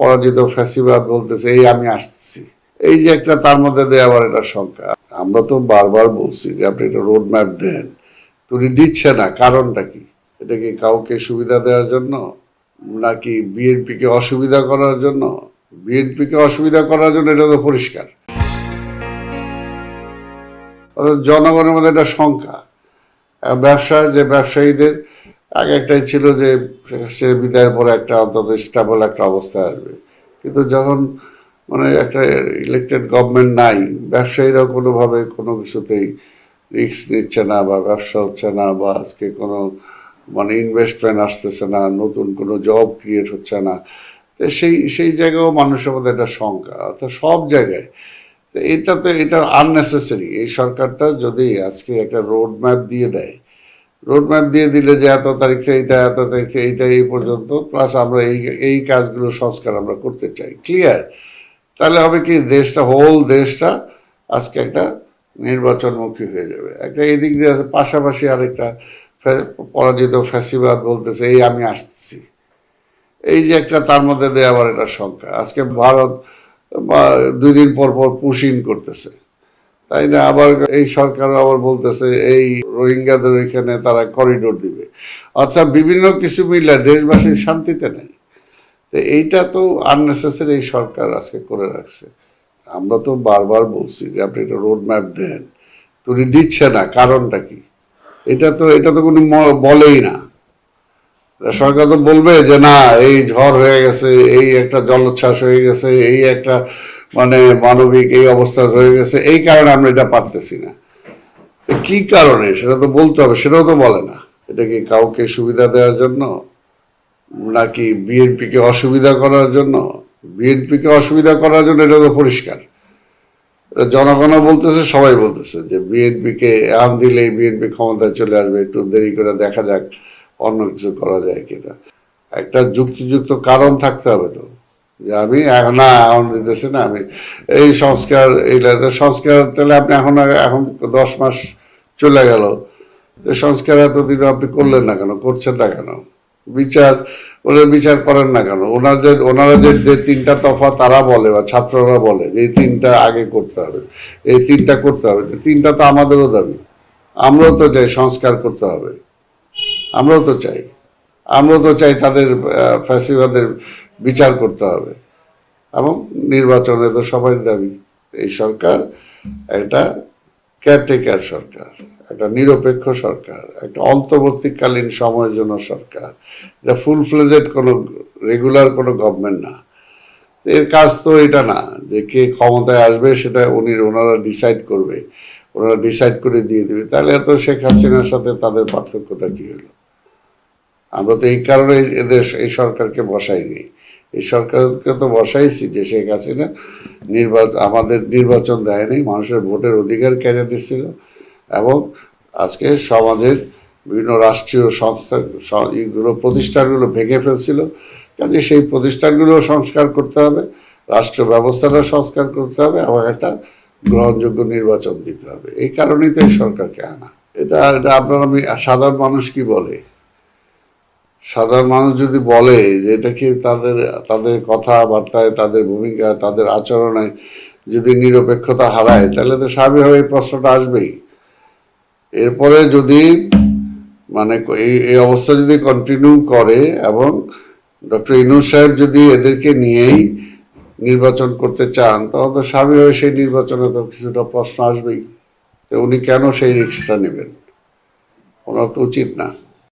পরাজিত ফ্যাসিবাদ বলতেছে, এই আমি আসছি এই যে একটা তার মধ্যে দেয় আবার এটা শঙ্কা। আমরা তো বারবার বলছি যে আপনি একটা রোড ম্যাপ দেন। তুমি দিচ্ছে না, কারণটা কি? এটা কি কাউকে সুবিধা দেওয়ার জন্য? নাকি বিএনপিকে অসুবিধা করার জন্য? বিএনপিকে অসুবিধা করার জন্য এটা তো পরিষ্কার। জনগণের মধ্যে একটা শঙ্কা। ব্যবসা যে ব্যবসায়ীদের আগে একটাই ছিল যে সে বিদায়ের পরে একটা অন্তত স্টেবল একটা অবস্থা আসবে। কিন্তু যখন মানে একটা ইলেকটেড গভর্নমেন্ট নাই, ব্যবসায়ীরাও কোনোভাবে কোনো কিছুতেই রিস্ক নিচ্ছে না বা ব্যবসা হচ্ছে না বা আজকে কোনো মানে ইনভেস্টমেন্ট আসতেছে না, নতুন কোনো জব ক্রিয়েট হচ্ছে না, তো সেই সেই জায়গায়ও মানুষের মধ্যে একটা শঙ্কা। অর্থাৎ সব জায়গায় তো এটা তো, এটা আননেসেসারি এই সরকারটা যদি আজকে একটা রোড ম্যাপ দিয়ে দেয় রোড ম্যাপ দিয়ে দিলে যে এত তারিখে এইটা এত তারিখে এইটা এই পর্যন্ত প্লাস আমরা এই এই কাজগুলো সংস্কার আমরা করতে চাই। ক্লিয়ার তাহলে হবে কি দেশটা হোল দেশটা আজকে একটা নির্বাচনমুখী হয়ে যাবে। একটা এই দিক দিয়ে আছে, পাশাপাশি আরেকটা পরাজিত ফ্যাসিবাদ বলতেছে এই আমি আসছি। এই যে একটা তার মধ্যে দেয় আবার এটা সংখ্যা আজকে ভারত দুই দিন পর পর পুশিন করতেছে। তাই না? আবার এই সরকার আবার বলতেছে, এই রোহিঙ্গাদের ওইখানে তারা করিডোর দিবে। অর্থাৎ বিভিন্ন কিছু মিলে দেশবাসীর শান্তিতে নেই। এইটা তো আননেসেসারি এই সরকার আজকে করে রাখছে। আমরা তো বারবার বলছি যে আপনি একটা রোড ম্যাপ দেন তুমি দিচ্ছে না, কারণটা কি? এটা তো এটা তো কোনো বলেই না। সরকার তো বলবে যে না, এই ঝড় হয়ে গেছে, এই একটা জলোচ্ছ্বাস হয়ে গেছে, এই একটা মানে মানবিক এই অবস্থা হয়ে গেছে, এই কারণে আমরা এটা পারতেছি না। কি কারণে? সেটা তো বলতে হবে, সেটাও তো বলে না। এটা কি কাউকে সুবিধা দেওয়ার জন্য? নাকি বিএনপিকে অসুবিধা করার জন্য? বিএনপিকে অসুবিধা করার জন্য এটা তো পরিষ্কার। জনগণও বলতেছে, সবাই বলতেছে যে বিএনপিকে আম দিলেই বিএনপি ক্ষমতায় চলে আসবে, একটু দেরি করে দেখা যাক অন্য কিছু করা যায় কিনা। একটা যুক্তিযুক্ত কারণ থাকতে হবে তো। আমি এখন না, এখন দিতেছি না, আমি এই সংস্কার এইটা সংস্কার তাহলে আপনি এখন এখন দশ মাস চলে গেল। সংস্কার এতদিন আপনি করলেন না কেন? করছেন না কেন? বিচার ওদের বিচার করেন না কেন? ওনার যে ওনারা যে যে তিনটা তফা তারা বলে বা ছাত্ররা বলে যে এই তিনটা আগে করতে হবে। এই তিনটা করতে হবে। তিনটা তো আমাদেরও দাবি। আমরাও তো চাই সংস্কার করতে হবে। আমরাও তো চাই। আমরাও তো চাই তাদের ফ্যাসিবাদের বিচার করতে হবে। এবং নির্বাচনে তো সবাই দাবি, এই সরকার একটা কেয়ারটেকার সরকার, একটা নিরপেক্ষ সরকার, একটা অন্তর্বর্তীকালীন সময়ের জন্য সরকার, এটা ফুল ফ্লেজেড কোনো রেগুলার কোনো গভর্নমেন্ট না। এর কাজ তো এটা না, যে কে ক্ষমতায় আসবে সেটা উনি, ওনারা ডিসাইড করবে, ওনারা ডিসাইড করে দিয়ে দেবে। তাহলে তো শেখ হাসিনার সাথে তাদের পার্থক্যটা কী হলো? আমরা তো এই কারণে এদের এই সরকারকে বসাইনি। এই সরকারকে তো বসাইছি যে শেখ হাসিনা নির্বাচন আমাদের নির্বাচন দেয়নি, মানুষের ভোটের অধিকার কেড়ে নিচ্ছিল এবং আজকে সমাজের বিভিন্ন রাষ্ট্রীয় সংস্থা এইগুলো প্রতিষ্ঠানগুলো ভেঙে ফেলছিল। কাজে সেই প্রতিষ্ঠানগুলো সংস্কার করতে হবে, রাষ্ট্র ব্যবস্থাটা সংস্কার করতে হবে এবং একটা গ্রহণযোগ্য নির্বাচন দিতে হবে। এই কারণেই তো এই সরকারকে আনা। এটা এটা আপনার সাধারণ মানুষ কি বলে? সাধারণ মানুষ যদি বলে যে এটা কি তাদের তাদের কথাবার্তায়, তাদের ভূমিকা তাদের আচরণে যদি নিরপেক্ষতা হারায়, তাহলে তো স্বাভাবিকভাবে প্রশ্নটা আসবেই। এরপরে যদি মানে এই অবস্থা যদি কন্টিনিউ করে এবং ডক্টর ইনুস সাহেব যদি এদেরকে নিয়েই নির্বাচন করতে চান তখন তো স্বাভাবিকভাবে সেই নির্বাচনে তো কিছুটা প্রশ্ন আসবেই উনি কেন সেই রিক্সটা নেবেন। ওনার তো উচিত না।